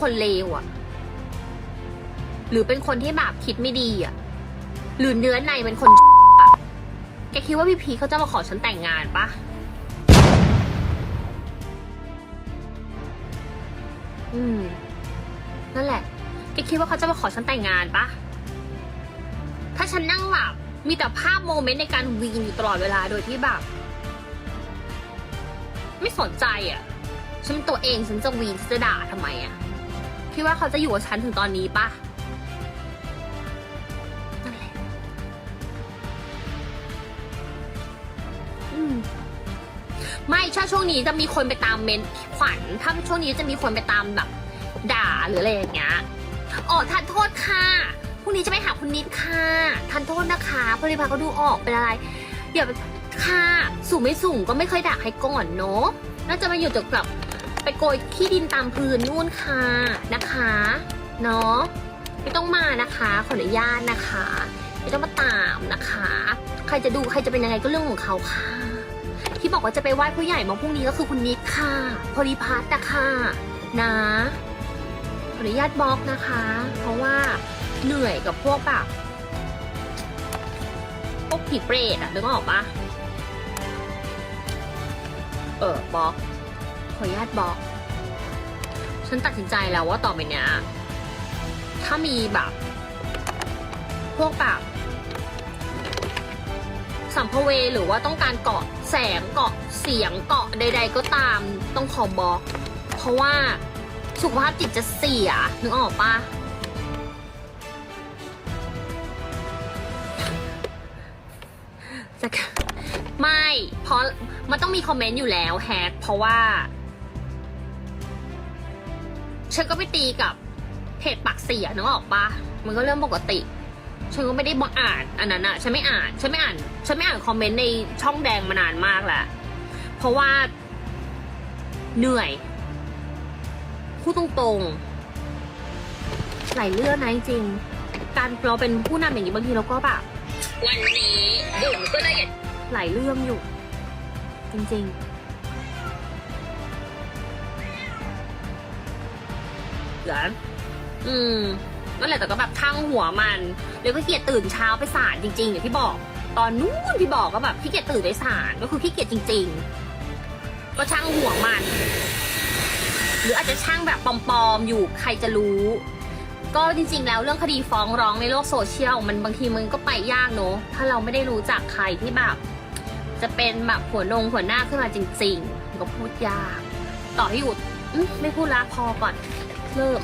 คนเลวอะหรือเป็นคนที่แบบคิดไม่ดีอะหรือเนื้อในเป็นคนอะแกคิดว่าพี่พีเขาจะมาขอฉันแต่งงานปะอืม นั่นแหละ แกคิดว่าเขาจะมาขอฉันแต่งงานปะถ้าฉันนั่งหลับ มีแต่ภาพโมเมนต์ในการวีนอยู่ตลอดเวลาโดยที่แบบ ไม่สนใจอะ ฉันเป็นตัวเองฉันจะวีนฉันจะด่าทำไมอะ ดว่าเขาจะอยู่กับฉันถึงตอนนี้ปะนั่นแหละอืมไม่ถ้าช่วงนี้จะมีคนไปตามเมนขวัญถ้าช่วงนี้จะมีคนไปตามแบบ ด่าหรืออะไรอย่างเงี้ยอ๋อทานโทษค่ะพรุ่งนี้จะไปหาคุณนิดค่ะทานโทษนะคะพริพาเขาดูออกเป็นอะไรอย่าไปค่ะสูงไม่สูงก็ไม่เคยด่าใครก่อนเนาะน่าจะมาอยู่จบกลับ ไปโกยขี้ดินตามพื้นนู่นค่ะนะคะเนาะไม่ต้องมานะคะ ขออนุญาตนะคะ ไม่ต้องมาตามนะคะ ใครจะดูใครจะเป็นยังไงก็เรื่องของเขาค่ะ ที่บอกว่าจะไปไหว้ผู้ใหญ่มาพรุ่งนี้ก็คือคุณนิดค่ะพริพัฒน์นะคะนะขออนุญาตบล็อกนะคะ เพราะว่าเหนื่อยกับพวกแบบพวกผีเปรตอะนึกออกปะเออบล็อก ขออนุญาตบอก ฉันตัดสินใจแล้วว่าต่อไปเนี้ยถ้ามีแบบ พวกแบบสัมภเวหรือว่าต้องการเกาะแสงเกาะเสียงเกาะใด ๆ ก็ตามต้องขอบอก เพราะว่าสุขภาพจิตจะเสียนึกออกปะจะไม่เพราะมันต้องมีคอมเมนต์อยู่แล้วแฮกเพราะว่า ฉันก็ไปตีกับเพจปากเสียนึกออกปะมันก็เรื่องปกติ ฉันก็ไม่ได้บอกอ่านอันนั้นอะฉันไม่อ่าน ฉันไม่อ่าน ฉันไม่อ่านคอมเมนต์ในช่องแดงมานานมากแหล้วเพราะว่าเหนื่อยพูดตรงๆหลายเรื่องนะจริง การเราเป็นผู้นำอย่างนี้บางทีเราก็แบบวันนี้บุ๋มก็เลยหลายเรื่องอยู่ จริง ๆ เหรออืมนั่นแหละแต่ก็แบบทั้งหัวมันเดี๋ยวก็เกียจตื่นเช้าไปศาลจริงๆอย่างที่บอก ตอนนู้นที่บอกก็แบบขี้เกียจตื่นไปศาลก็คือขี้เกียจจริง ๆ ก็ช่างหัวมัน หรืออาจจะช่างแบบปลอมๆอยู่ใครจะรู้ ก็จริง ๆ แล้วเรื่องคดีฟ้องร้องในโลกโซเชียลมันบางทีมันก็ไปยากเนอะถ้าเราไม่ได้รู้จักใครที่แบบจะเป็นแบบหัวนงหัวหน้าขึ้นมาจริง ๆ ก็พูดยาก ต่อให้อยู่ไม่พูดละพอก่อน เลิก